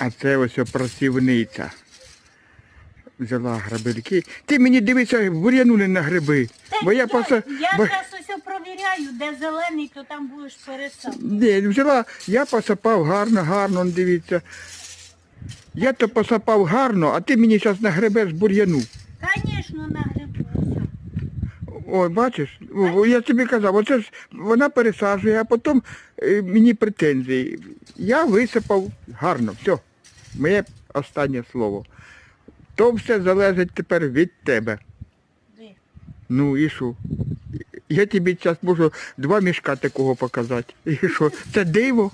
А це ось працівниця. Взяла грабельки. Ти мені дивися, бур'яну не на гриби. Бо я просто. я бо- зараз ось провіряю, де зелений, то там будеш пересадити. Ні, взяла, я посапав гарно, гарно, дивіться. Я то посапав гарно, а ти мені зараз нагребеш бур'яну. Звісно, на грибу. Ой, бачиш, я тобі казав, оце ж вона пересаджує, а потім е, мені претензії. Я висипав гарно, все. Моє останнє слово. То все залежить тепер від тебе. Де? Ну і що? Я тобі зараз можу два мішка такого показати. І що? Це диво?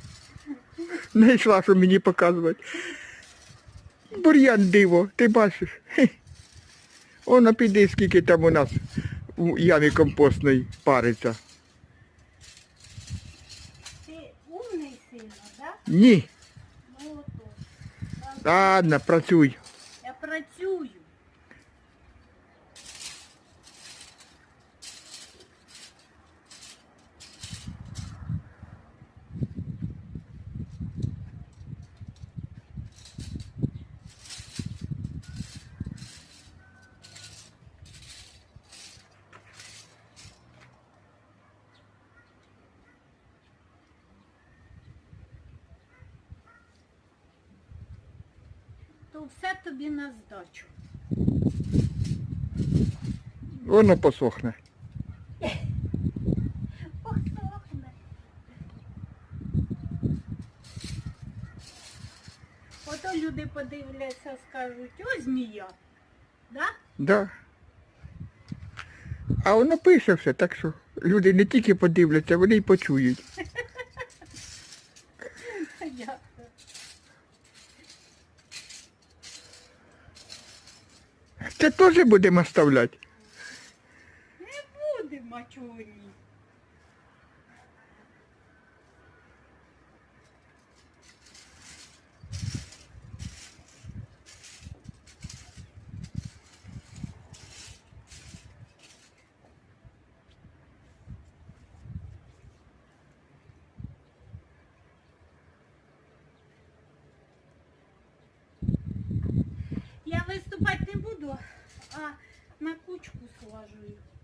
Не йшла, що мені показувати. Бур'ян диво, ти бачиш? Воно піди, скільки там у нас у ямі компостної париться. Ти умний сильно, так? Ні. Ладно, працюй. Я працюю. То все тобі на здачу. Воно посохне. Посохне. Ото люди подивляться, скажуть, ось змія. Да? Да. А воно пише все, так що люди не тільки подивляться, вони й почують. Ясно. Це теж будемо оставляти. Не будемо чого Я виступати не а на кучку сложу їх.